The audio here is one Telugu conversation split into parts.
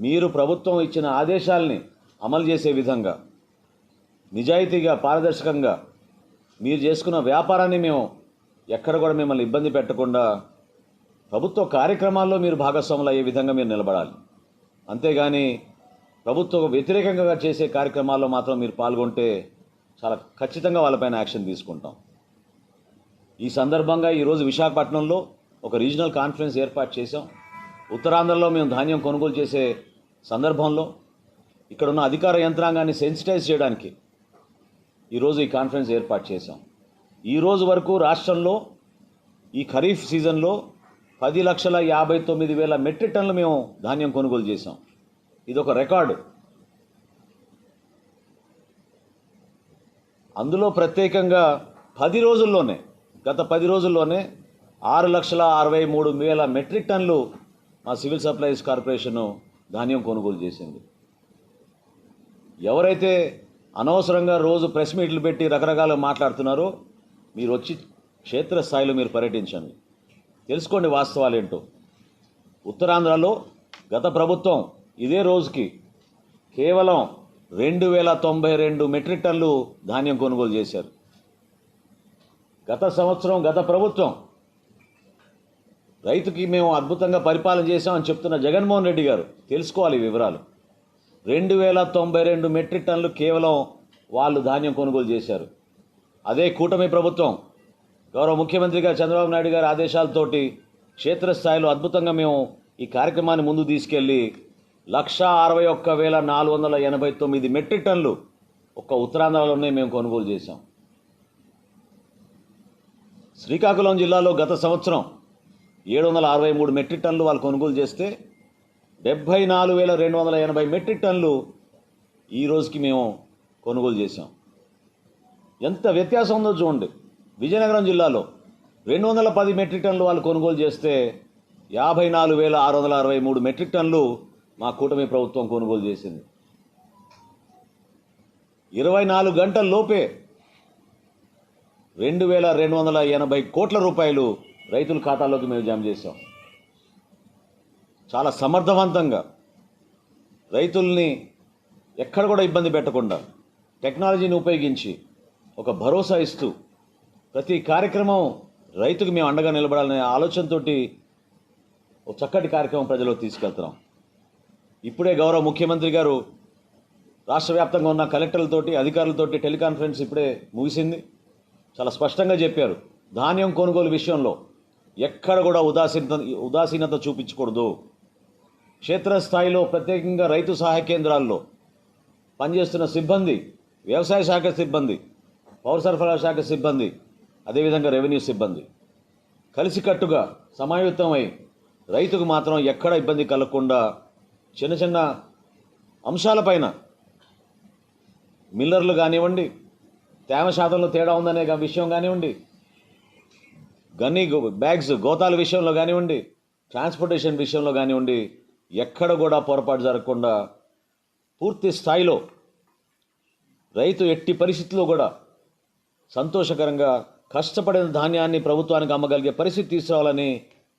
మీరు ప్రభుత్వం ఇచ్చిన ఆదేశాల్ని అమలు చేసే విధంగా నిజాయితీగా పారదర్శకంగా మీరు చేసుకున్న వ్యాపారాన్ని మేము ఎక్కడ కూడా మిమ్మల్ని ఇబ్బంది పెట్టకుండా ప్రభుత్వ కార్యక్రమాల్లో మీరు భాగస్వాములు అయ్యే విధంగా మీరు నిలబడాలి. అంతేగాని ప్రభుత్వ వ్యతిరేకంగా చేసే కార్యక్రమాల్లో మాత్రం మీరు పాల్గొంటే చాలా ఖచ్చితంగా వాళ్ళపైన యాక్షన్ తీసుకుంటాం. ఈ సందర్భంగా ఈరోజు విశాఖపట్నంలో ఒక రీజనల్ కాన్ఫరెన్స్ ఏర్పాటు చేశాం. ఉత్తరాంధ్రలో మేము ధాన్యం కొనుగోలు చేసే సందర్భంలో ఇక్కడున్న అధికార యంత్రాంగాన్ని సెన్సిటైజ్ చేయడానికి ఈరోజు ఈ కాన్ఫరెన్స్ ఏర్పాటు చేశాం. ఈ రోజు వరకు రాష్ట్రంలో ఈ ఖరీఫ్ సీజన్లో పది లక్షల యాభై తొమ్మిది వేల మెట్రిక్ టన్నులు మేము ధాన్యం కొనుగోలు చేశాం. ఇది ఒక రికార్డు. అందులో ప్రత్యేకంగా పది రోజుల్లోనే గత పది రోజుల్లోనే ఆరు లక్షల అరవై మూడు వేల మెట్రిక్ టన్నులు మా సివిల్ సప్లైస్ కార్పొరేషను ధాన్యం కొనుగోలు చేసింది. ఎవరైతే అనవసరంగా రోజు ప్రెస్ మీట్లు పెట్టి రకరకాల మాట్లాడుతున్నారో మీరు వచ్చి క్షేత్రస్థాయిలో మీరు పర్యటించండి. తెలుసుకోండి వాస్తవాలు ఏంటో. ఉత్తరాంధ్రలో గత ప్రభుత్వం ఇదే రోజుకి కేవలం రెండు వేల తొంభై రెండు మెట్రిక్ టన్నులు ధాన్యం కొనుగోలు చేశారు. గత సంవత్సరం గత ప్రభుత్వం రైతుకి మేము అద్భుతంగా పరిపాలన చేశామని చెప్తున్న జగన్మోహన్ రెడ్డి గారు తెలుసుకోవాలి వివరాలు. రెండు వేల తొంభై రెండు మెట్రిక్ టన్నులు కేవలం వాళ్ళు ధాన్యం కొనుగోలు చేశారు. అదే కూటమి ప్రభుత్వం గౌరవ ముఖ్యమంత్రిగా చంద్రబాబు నాయుడు గారి ఆదేశాలతోటి క్షేత్రస్థాయిలో అద్భుతంగా మేము ఈ కార్యక్రమాన్ని ముందు తీసుకెళ్ళి లక్ష అరవై ఒక్క వేల నాలుగు వందల ఎనభై తొమ్మిది మెట్రిక్ టన్నులు ఒక్క ఉత్తరాంధ్రలోనే మేము కొనుగోలు చేశాం. శ్రీకాకుళం జిల్లాలో గత సంవత్సరం ఏడు వందల అరవై మూడు మెట్రిక్ టన్నులు వాళ్ళు కొనుగోలు చేస్తే డెబ్భై నాలుగు వేల రెండు వందల ఎనభై మెట్రిక్ టన్నులు ఈ రోజుకి మేము కొనుగోలు చేసాం ఎంత వ్యత్యాసం ఉందో చూడండి. విజయనగరం జిల్లాలో రెండు వందల పది మెట్రిక్ టన్నులు వాళ్ళు కొనుగోలు చేస్తే యాభై నాలుగు వేల ఆరు వందల అరవై మూడు మెట్రిక్ టన్నులు మా కూటమి ప్రభుత్వం కొనుగోలు చేసింది. ఇరవై నాలుగు గంటల లోపే రెండు వేల రెండు వందల ఎనభై కోట్ల రూపాయలు రైతుల ఖాతాలోకి మేము జమ చేశాం. చాలా సమర్థవంతంగా రైతుల్ని ఎక్కడ కూడా ఇబ్బంది పెట్టకుండా టెక్నాలజీని ఉపయోగించి ఒక భరోసా ఇస్తూ ప్రతి కార్యక్రమం రైతుకు మేము అండగా నిలబడాలనే ఆలోచనతో ఒక చక్కటి కార్యక్రమం ప్రజలకు తీసుకెళ్తున్నాం. ఇప్పుడే గౌరవ ముఖ్యమంత్రి గారు రాష్ట్ర వ్యాప్తంగా ఉన్న కలెక్టర్లతోటి అధికారులతోటి టెలికాన్ఫరెన్స్ ఇప్పుడే ముగిసింది. చాలా స్పష్టంగా చెప్పారు. ధాన్యం కొనుగోలు విషయంలో ఎక్కడ కూడా ఉదాసీనత ఉదాసీనత చూపించకూడదు. క్షేత్రస్థాయిలో ప్రత్యేకంగా రైతు సహాయ కేంద్రాల్లో పనిచేస్తున్న సిబ్బంది వ్యవసాయ శాఖ సిబ్బంది పౌర సరఫరా శాఖ సిబ్బంది అదేవిధంగా రెవెన్యూ సిబ్బంది. కలిసికట్టుగా సమాయుత్తమై రైతుకు మాత్రం ఎక్కడ ఇబ్బంది కలగకుండా చిన్న చిన్న అంశాలపైన మిల్లర్లు కానివ్వండి తేమ శాతంలో తేడా ఉందనే విషయం కానివ్వండి గన్నీ బ్యాగ్స్ గోతాల విషయంలో కానివ్వండి ట్రాన్స్పోర్టేషన్ విషయంలో కానివ్వండి ఎక్కడ కూడా పొరపాటు జరగకుండా పూర్తి స్థాయిలో రైతు ఎట్టి పరిస్థితుల్లో కూడా సంతోషకరంగా కష్టపడిన ధాన్యాన్ని ప్రభుత్వానికి అమ్మగలిగే పరిస్థితి తీసుకురావాలని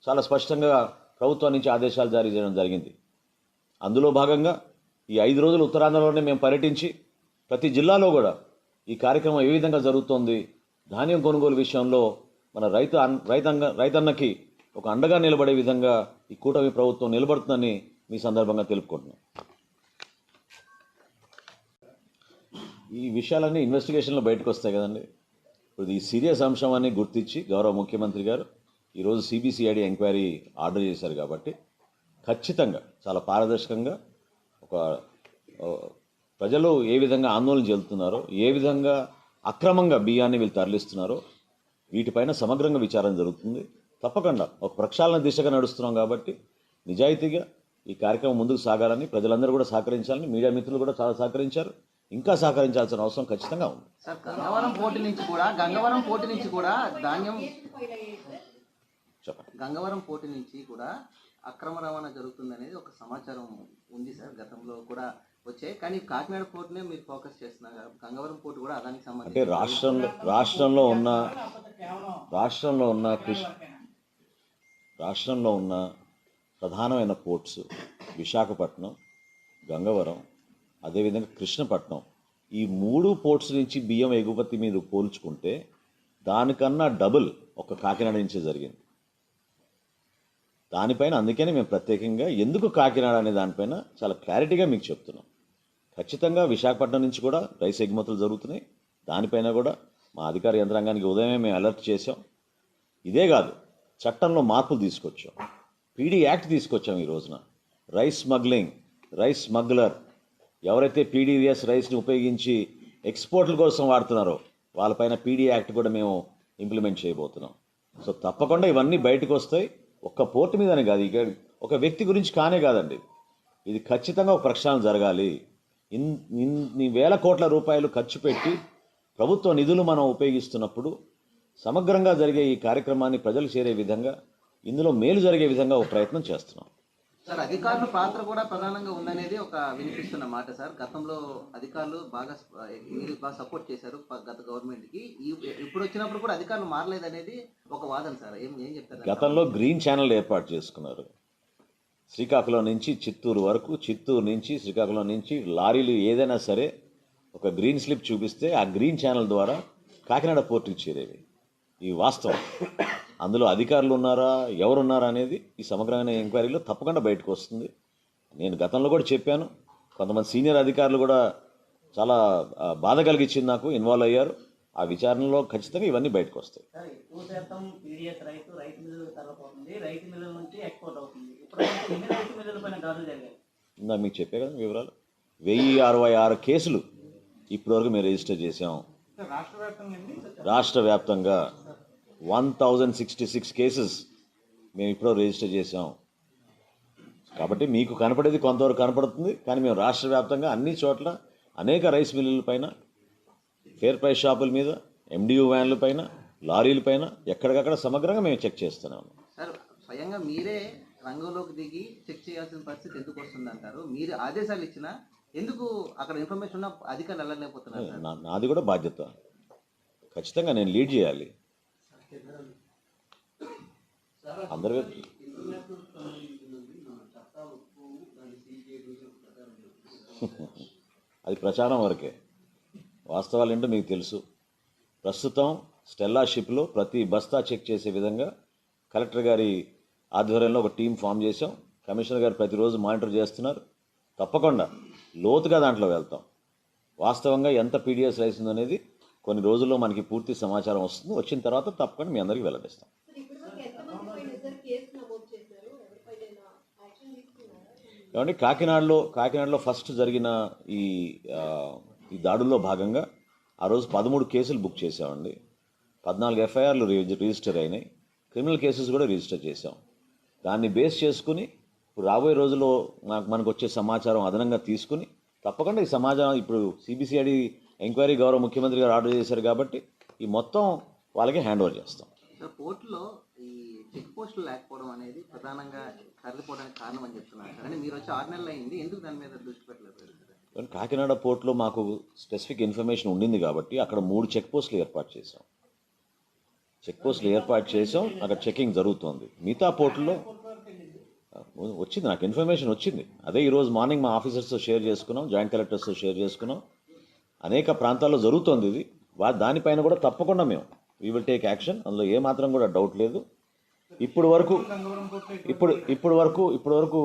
చాలా స్పష్టంగా ప్రభుత్వం నుంచి ఆదేశాలు జారీ చేయడం జరిగింది. అందులో భాగంగా ఈ ఐదు రోజులు ఉత్తరాంధ్రలోనే మేము పర్యటించి ప్రతి జిల్లాలో కూడా ఈ కార్యక్రమం ఏ విధంగా జరుగుతోంది ధాన్యం కొనుగోలు విషయంలో మన రైతు అన్- రైతాంగ రైతన్నకి ఒక అండగా నిలబడే విధంగా ఈ కూటమి ప్రభుత్వం నిలబడుతుందని మీ సందర్భంగా తెలుపుకుంటున్నాం. ఈ విషయాలన్నీ ఇన్వెస్టిగేషన్లో బయటకు వస్తాయి కదండి. ఇప్పుడు ఈ సీరియస్ అంశం అని గుర్తించి గౌరవ ముఖ్యమంత్రి గారు ఈరోజు సిబిసిఐడి ఎంక్వైరీ ఆర్డర్ చేశారు కాబట్టి ఖచ్చితంగా చాలా పారదర్శకంగా ఒక ప్రజలు ఏ విధంగా ఆందోళన చెందుతున్నారో ఏ విధంగా అక్రమంగా బియ్యాన్ని వీళ్ళు తరలిస్తున్నారో వీటిపైన సమగ్రంగా విచారణ జరుగుతుంది. తప్పకుండా ఒక ప్రక్షాళన దిశగా నడుస్తున్నాం కాబట్టి నిజాయితీగా ఈ కార్యక్రమం ముందుకు సాగాలని ప్రజలందరూ కూడా సహకరించాలని మీడియా మిత్రులు కూడా చాలా సహకరించారు. ఇంకా సహకరించాల్సిన అవసరం ఖచ్చితంగా ఉంది. సార్ గంగవరం పోటీ నుంచి కూడా గంగవరం పోటీ నుంచి కూడా ధాన్యం చెప్పండి. గంగవరం పోటీ నుంచి కూడా అక్రమ రవాణా జరుగుతుంది అనేది ఒక సమాచారం ఉంది సార్. గతంలో కూడా వచ్చాయి. కానీ కాకినాడ పోర్టునే మీరు ఫోకస్ చేస్తున్నారు కదా. గంగవరం పోర్టు కూడా అదానికి అంటే సంబంధించి రాష్ట్రంలో రాష్ట్రంలో ఉన్న రాష్ట్రంలో ఉన్న కృష్ణ రాష్ట్రంలో ఉన్న ప్రధానమైన పోర్ట్స్ విశాఖపట్నం గంగవరం అదేవిధంగా కృష్ణపట్నం. ఈ మూడు పోర్ట్స్ నుంచి బియ్యం ఎగుమతి మీద పోల్చుకుంటే దానికన్నా డబుల్ ఒక కాకినాడ నుంచే జరిగింది. దానిపైన అందుకనే మేము ప్రత్యేకంగా ఎందుకు కాకినాడ అనే దానిపైన చాలా క్లారిటీగా మీకు చెప్తున్నాం. ఖచ్చితంగా విశాఖపట్నం నుంచి కూడా రైస్ ఎగుమతులు జరుగుతున్నాయి. దానిపైన కూడా మా అధికార యంత్రాంగానికి ఉదయమే మేము అలర్ట్ చేసాం ఇదే కాదు చట్టంలో మార్పులు తీసుకొచ్చాం. పీడీ యాక్ట్ తీసుకొచ్చాం ఈ రోజున. రైస్ స్మగ్లింగ్ రైస్ స్మగ్లర్ ఎవరైతే పీడీవీఎస్ రైస్ని ఉపయోగించి ఎక్స్పోర్ట్ల కోసం వాడుతున్నారో వాళ్ళపైన పీడీ యాక్ట్ కూడా మేము ఇంప్లిమెంట్ చేయబోతున్నాం. సో తప్పకుండా ఇవన్నీ బయటకు వస్తాయి. ఒక్క పోర్టు మీదనే కాదు ఇక ఒక వ్యక్తి గురించి కానే కాదండి. ఇది ఖచ్చితంగా ఒక ప్రక్షాళన జరగాలి. ఇన్ ఇన్ని వేల కోట్ల రూపాయలు ఖర్చు పెట్టి ప్రభుత్వ నిధులు మనం ఉపయోగిస్తున్నప్పుడు సమగ్రంగా జరిగే ఈ కార్యక్రమాన్ని ప్రజలు చేరే విధంగా ఇందులో మేలు జరిగే విధంగా ఒక ప్రయత్నం చేస్తున్నాం. సార్ అధికారుల పాత్ర కూడా ప్రధానంగా ఉందనేది ఒక వినిపిస్తున్న మాట సార్. గతంలో అధికారులు బాగా మీరు బాగా సపోర్ట్ చేశారు గత గవర్నమెంట్కి ఈ- ఇప్పుడు వచ్చినప్పుడు కూడా అధికారులు మారలేదనేది ఒక వాదన సార్. ఏం ఏం చెప్తారు? గతంలో గ్రీన్ ఛానల్ ఏర్పాటు చేసుకున్నారు. శ్రీకాకుళం నుంచి చిత్తూరు వరకు చిత్తూరు నుంచి శ్రీకాకుళం నుంచి లారీలు ఏదైనా సరే ఒక గ్రీన్ స్లిప్ చూపిస్తే ఆ గ్రీన్ ఛానల్ ద్వారా కాకినాడ పోర్టుకి చేరేవి. ఈ వాస్తవం. అందులో అధికారులు ఉన్నారా ఎవరున్నారా అనేది ఈ సమగ్రమైన ఎంక్వైరీలో తప్పకుండా బయటకు వస్తుంది. నేను గతంలో కూడా చెప్పాను. కొంతమంది సీనియర్ అధికారులు కూడా చాలా బాధ కలిగించింది నాకు ఇన్వాల్వ్ అయ్యారు. ఆ విచారణలో ఖచ్చితంగా ఇవన్నీ బయటకు వస్తాయి సార్ ఎక్కువ శాతం పీడిఎస్ రైతు రైతు మిల్లులకు తరలిపోతుంది. రైతు మిల్లుల నుంచి ఎక్స్పోర్ట్ అవుతుంది. ఇప్పుడు ఎన్ని రైతు మిల్లుల పైన దాడులు జరిగాయి. ఇందా మీకు చెప్పే కదా వివరాలు. వెయ్యి అరవై ఆరు కేసులు ఇప్పటివరకు మేము రిజిస్టర్ చేసాం రాష్ట్ర వ్యాప్తంగా one thousand sixty six cases మేము ఇప్పుడు రిజిస్టర్ చేసాం కాబట్టి మీకు కనపడేది కొంతవరకు కనపడుతుంది. కానీ మేము రాష్ట్ర వ్యాప్తంగా అన్ని చోట్ల అనేక రైస్ మిల్లుల పైన ఫేర్ ప్రైస్ షాపుల మీద ఎండియూ వ్యాన్ల పైన లారీల పైన ఎక్కడికక్కడ సమగ్రంగా మేము చెక్ చేస్తున్నాం సార్ స్వయంగా మీరే రంగంలోకి దిగి చెక్ చేయాల్సిన పరిస్థితి ఎందుకు వస్తుంది అంటారు? మీరు ఆదేశాలు ఇచ్చినా ఎందుకు అక్కడ ఇన్ఫర్మేషన్ ఉన్న అధికారులు వెళ్ళలేకపోతున్నారు నాది కూడా బాధ్యత. ఖచ్చితంగా నేను లీడ్ చేయాలి. అందరు అది ప్రచారం వరకే. వాస్తవాలు ఏంటో మీకు తెలుసు. ప్రస్తుతం స్టెల్లా షిప్లో ప్రతి బస్తా చెక్ చేసే విధంగా కలెక్టర్ గారి ఆధ్వర్యంలో ఒక టీం ఫామ్ చేశాం. కమిషనర్ గారు ప్రతిరోజు మానిటర్ చేస్తున్నారు. తప్పకుండా లోతుగా దాంట్లో వెళ్తాం. వాస్తవంగా ఎంత పీడిఎస్ రైస్ ఉందనేది కొన్ని రోజుల్లో మనకి పూర్తి సమాచారం వస్తుంది. వచ్చిన తర్వాత తప్పకుండా మీ అందరికీ వెల్లడిస్తాం. ఏమంటే కాకినాడలో కాకినాడలో ఫస్ట్ జరిగిన ఈ ఈ దాడుల్లో భాగంగా ఆ రోజు పదమూడు కేసులు బుక్ చేసామండి పద్నాలుగు ఎఫ్ఐఆర్లు రిజిస్టర్ అయినాయి. క్రిమినల్ కేసెస్ కూడా రిజిస్టర్ చేసాం దాన్ని బేస్ చేసుకుని ఇప్పుడు రాబోయే రోజుల్లో నాకు మనకు వచ్చే సమాచారం అదనంగా తీసుకుని తప్పకుండా ఈ సమాచారం ఇప్పుడు సిబిసిఐడి ఎంక్వైరీ గౌరవ ముఖ్యమంత్రి గారు ఆర్డర్ చేశారు కాబట్టి ఈ మొత్తం వాళ్ళకి హ్యాండ్ ఓవర్ చేస్తాం పోర్టులో ఈ చెక్ పోస్టులు లేకపోవడం అనేది ప్రధానంగా తరలిపోవడానికి కారణం అని చెప్తున్నారు. కానీ మీరు వచ్చి ఆరు నెలలు అయింది ఎందుకు దాని మీద దృష్టి పెట్టలేదు? కానీ కాకినాడ పోర్ట్లో మాకు స్పెసిఫిక్ ఇన్ఫర్మేషన్ ఉండింది కాబట్టి అక్కడ మూడు చెక్ పోస్టులు ఏర్పాటు చేసాం చెక్ పోస్టులు ఏర్పాటు చేసాం అక్కడ చెకింగ్ జరుగుతోంది. మిగతా పోర్టుల్లో వచ్చింది. నాకు ఇన్ఫర్మేషన్ వచ్చింది. అదే ఈరోజు మార్నింగ్ మా ఆఫీసర్స్తో షేర్ చేసుకున్నాం జాయింట్ కలెక్టర్స్తో షేర్ చేసుకున్నాం. అనేక ప్రాంతాల్లో జరుగుతోంది ఇది. వా దానిపైన కూడా తప్పకుండా మేము వీ విల్ టేక్ యాక్షన్ అందులో ఏ మాత్రం కూడా డౌట్ లేదు. ఇప్పుడు వరకు ఇప్పుడు ఇప్పుడు వరకు ఇప్పుడు వరకు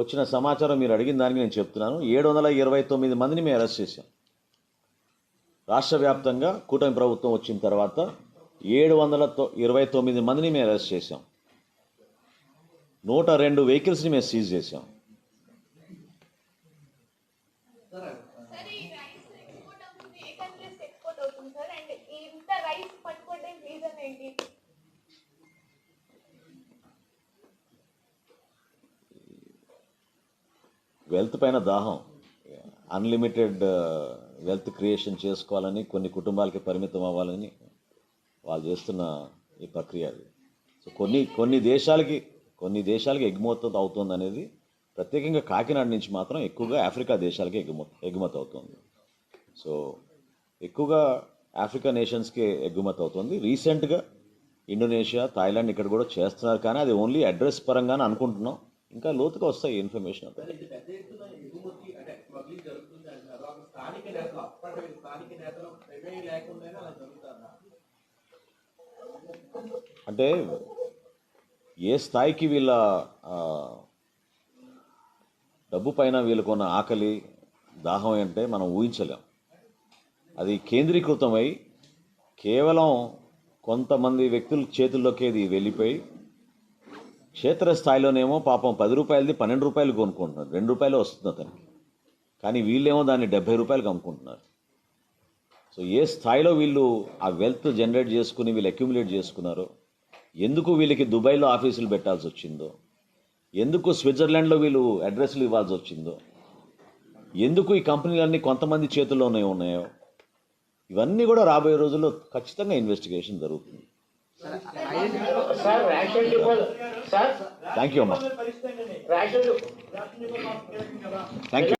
వచ్చిన సమాచారం మీరు అడిగిన దానికి నేను చెప్తున్నాను. ఏడు వందల ఇరవై తొమ్మిది మందిని మేము అరెస్ట్ చేశాం. రాష్ట్ర వ్యాప్తంగా కూటమి ప్రభుత్వం వచ్చిన తర్వాత ఏడు వందల ఇరవై తొమ్మిది మందిని మేము అరెస్ట్ చేశాం. నూట రెండు వెహికల్స్ని మేము సీజ్ చేశాం సార్ ఈ రైస్ ఎక్స్పోర్ట్ అవుతుంది ఏ కంట్రీస్ ఎక్స్పోర్ట్ అవుతుంది సార్ అండ్ ఇంత రైస్ పట్టుకోవడానికి రీజన్ ఏంటి వెల్త్ పైన దాహం. అన్లిమిటెడ్ వెల్త్ క్రియేషన్ చేసుకోవాలని కొన్ని కుటుంబాలకి పరిమితం అవ్వాలని వాళ్ళు చేస్తున్న ఈ ప్రక్రియ అది. సో కొన్ని కొన్ని దేశాలకి కొన్ని దేశాలకి ఎగుమతి అవుతుంది అనేది ప్రత్యేకంగా కాకినాడ నుంచి మాత్రం ఎక్కువగా ఆఫ్రికా దేశాలకి ఎగుమతి ఎగుమతి అవుతుంది. సో ఎక్కువగా ఆఫ్రికా నేషన్స్కి ఎగుమతి అవుతుంది. రీసెంట్గా ఇండోనేషియా థాయిలాండ్ ఇక్కడ కూడా చేస్తున్నారు. కానీ అది ఓన్లీ అడ్రస్ పరంగానే అనుకుంటున్నాం. ఇంకా లోతుగా వస్తాయి ఇన్ఫర్మేషన్ అంతా. అంటే ఏ స్థాయికి వీళ్ళ డబ్బు పైన వీళ్ళకున్న ఆకలి దాహం అంటే మనం ఊహించలేం. అది కేంద్రీకృతమై కేవలం కొంతమంది వ్యక్తుల చేతుల్లోకి ఇది వెళ్ళిపోయి క్షేత్రస్థాయిలోనేమో పాపం పది రూపాయలది పన్నెండు రూపాయలు కొనుక్కుంటున్నారు. రెండు రూపాయలు వస్తుంది అతనికి. కానీ వీళ్ళేమో దాన్ని డెబ్బై రూపాయలకు అమ్ముకుంటున్నారు. సో ఏ స్థాయిలో వీళ్ళు ఆ వెల్త్ జనరేట్ చేసుకుని వీళ్ళు అక్యుములేట్ చేసుకున్నారో ఎందుకు వీళ్ళకి దుబాయ్లో ఆఫీసులు పెట్టాల్సి వచ్చిందో ఎందుకు స్విట్జర్లాండ్లో వీళ్ళు అడ్రస్లు ఇవ్వాల్సి వచ్చిందో ఎందుకు ఈ కంపెనీలన్నీ కొంతమంది చేతుల్లోనే ఉన్నాయో ఇవన్నీ కూడా రాబోయే రోజుల్లో ఖచ్చితంగా ఇన్వెస్టిగేషన్ జరుగుతుంది. థ్యాంక్ యూ అమ్మా. Thank you